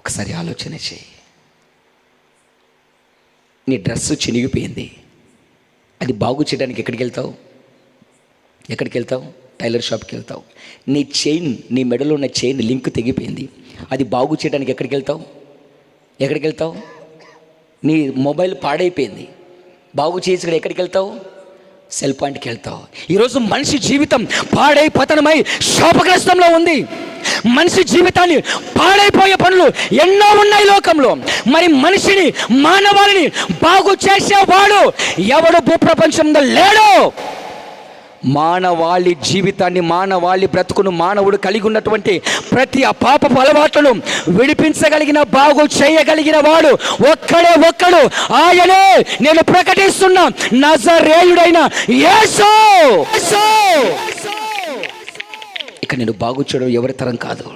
ఒకసారి ఆలోచన చేయి. నీ డ్రెస్సు చినిగిపోయింది. అది బాగు చేయడానికి ఎక్కడికి వెళ్తావు? ఎక్కడికి వెళ్తావు? టైలర్ షాప్కి వెళ్తావు. నీ చైన్ నీ మెడలో ఉన్న చైన్ లింక్ తెగిపోయింది. అది బాగు చేయడానికి ఎక్కడికి వెళ్తావు? ఎక్కడికి వెళ్తావు? నీ మొబైల్ పాడైపోయింది. బాగు చేసి ఎక్కడికి వెళ్తావు? సెల్ పాయింట్కి వెళ్తావు. ఈరోజు మనిషి జీవితం పాడై పతనమై శాపగ్రస్తంలో ఉంది. మనిషి జీవితాన్ని పాడైపోయే పనులు ఎన్నో ఉన్నాయి లోకంలో. మరి మనిషిని మానవాళిని బాగు చేసేవాడు ఎవడు భూప్రపంచంలో లేడు. మానవాళి జీవితాన్ని మానవాళి బ్రతుకును మానవుడు కలిగి ఉన్నటువంటి ప్రతి ఆ పాపపు అలవాట్లను విడిపించగలిగిన బాగు చేయగలిగిన వాడు ఒక్కడే ఒక్కడు. ఆయనే నేను ప్రకటిస్తున్నా నజరేయుడైన యేసో. యేసు! నేను బాగు చేయడం ఎవరి తరం కాదు.